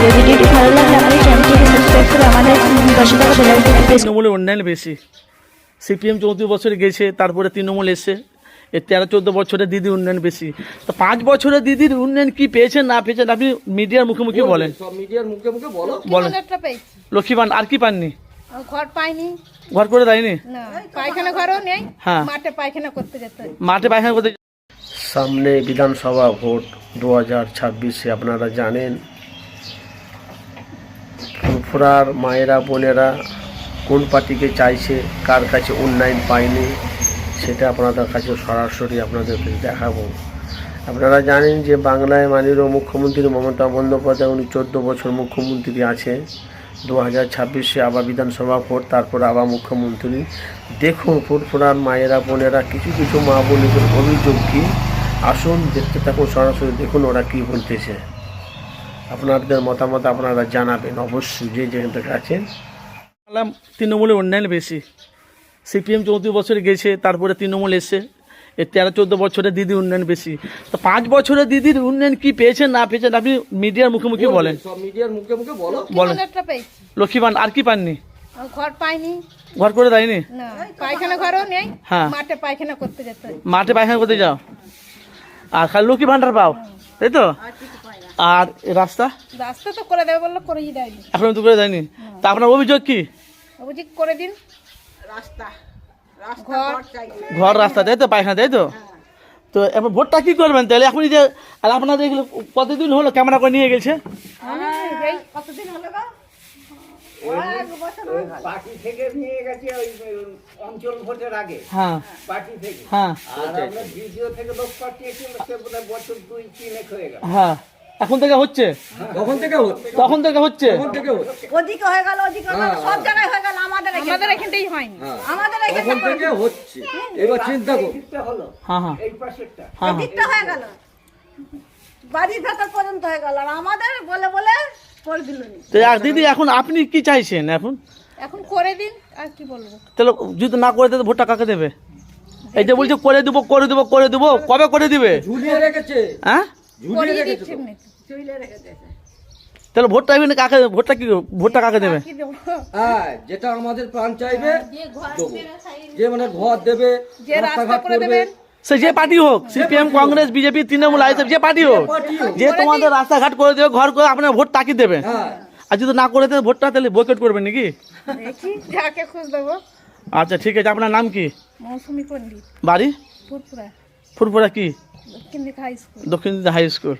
Video ভিডিওটি ভালো লাগলে আমাদের চ্যানেলটিকে সাবস্ক্রাইব করে আমাদের পাশে থাকা বেল প্রেস তৃণমূলের উন্নয়ন বেশি। সিপিএম চৌত্রিশ বছরে গেছে তারপরে তৃণমূল এসে এর তেরো চোদ্দ বছরে দিদির উন্নয়ন বেশি। তো পাঁচ বছরে দিদির উন্নয়ন কি পেয়েছেন না পেয়েছেন আপনি মিডিয়ার মুখোমুখি বলেন মিডিয়ার মুখে মুখে বলো বলেন। একটা লক্ষ্মীবান আর কি পাননি? ঘর পাইনি। ঘর করে দেয়নি? পায়খানা ঘরও নেই। হ্যাঁ। মাঠে পায়খানা করতে যেতে মাঠে পায়খানা করতে সামনে বিধানসভা ভোট দু হাজার ছাব্বিশে আপনারা জানেন ফুরফুরার মায়েরা, বোনেরা কোন পার্টিকে চাইছে, কার কাছে উন্নয়ন পায়নি, সেটা আপনাদের কাছে সরাসরি আপনাদেরকে দেখাবো। আপনারা জানেন যে বাংলায় মাননীয় মুখ্যমন্ত্রী মমতা বন্দ্যোপাধ্যায়, উনি চোদ্দ বছর মুখ্যমন্ত্রী আছে দু হাজার ছাব্বিশে আবার বিধানসভা ভোট, তারপর আবার মুখ্যমন্ত্রী। দেখুন, ফুরফুরার মায়েরা, বোনেরা, কিছু কিছু মা বোনদের অভিযোগ কি? আসুন দেখতে থাকুন, সরাসরি দেখুন ওরা কি বলতেছে। আপনাদের মতামত আপনারা জানাবেন। অবশ্যই যে যেখান থেকে আছেন। তৃণমূলের উন্নয়ন বেশি। সিপিএম চৌত্রিশ বছরে গেছে তারপরে তৃণমূল এসে এর তেরো চোদ্দ বছরে দিদি উন্নয়ন বেশি। তো পাঁচ বছরে দিদির উন্নয়ন কি পেয়েছেন না পেয়েছেন আপনি মিডিয়ার মুখোমুখি বলেন। মিডিয়ার মুখে মুখে বলো। বলেন। লক্ষ্মীবান আর কি পাননি? ঘর পাইনি। ঘর করে দেয়নি? পায়খানা ঘরও নেই। হ্যাঁ। মাঠে পায়খানা করতে যেতে মাঠে পায়খানা করতে যাও। আর খালি লক্ষ্মী ভান্ডার পাও তাই তো? আর রাস্তা? রাস্তা তো করে দেবে বলল করেই দেয়নি। এখন তো করে দেয়নি। তা আপনার অভিযোগ কি? অভিযোগ করে দিন। রাস্তা। ঘর। রাস্তা তাই তো? পায়খানা তাই তো? তো এবার ভোটটা কি করবেন তাহলে? এখন যে আর আপনাদের এগুলো কতদিন হলো ক্যামেরা করে নিয়ে গেছে? কতদিন হলো গো? পার্টি থেকে নিয়ে গেছে ওই অঞ্চল ভোটের আগে। হ্যাঁ। পার্টি থেকে। হ্যাঁ। আর আমরা ভিডিও থেকে লোক পাঠিয়েছিল সে বোধহয় বছর দুই তিনেক হয়ে গেল। হ্যাঁ। এখন থেকে হচ্ছে? কখন থেকে তখন থেকে হচ্ছে? কখন ওদিকে হয়ে গেল ওদিকে সব জায়গায় হয়ে গেল আমাদের আমাদের এখানটাই হয়নি। আমাদের এখানে থেকে হচ্ছে? এবার চিন্তা হলো হ্যাঁ হ্যাঁ। এই পাশেরটা। হ্যাঁ হ্যাঁ। হয়ে গেল। বাড়ির ভেতর পর্যন্ত হয়ে গেল। আর আমাদের বলে বলে করে দিল তো আর দিদি এখন আপনি কি চাইছেন এখন? এখন করে দিন আর কি বলব? তাহলে যদি না করে দেবে ভোটটা কাকে দেবে? এই যে বলছে করে দেবো করে দেবো করে দেবো কবে করে দিবে? ঝুলিয়ে রেখেছে। হ্যাঁ? করিয়ে দিচ্ছি এমনি তাহলে ভোটটা এমনি কাকে ভোটটা কি ভোটটা কাকে দেবে? হ্যাঁ যেটা আমাদের প্রাণ চাইবে যে মানে ঘর দেবে যে রাস্তা রাস্তাঘাট করে করবে। সে যে পার্টি হোক সিপিএম কংগ্রেস বিজেপি তৃণমূল আইসব যে পার্টি হোক যে তোমাদের রাস্তাঘাট করে দেবে ঘর করে আপনার ভোট তাকি দেবে। হ্যাঁ। আর যদি না করে দেবে ভোটটা তাহলে বয়কট করবেন নাকি? আচ্ছা ঠিক আছে আপনার নাম কি? মৌসুমি বাড়ি? ফুরপুরা ফুরফুরা কি? দক্ষিণ দিল্লি হাই স্কুল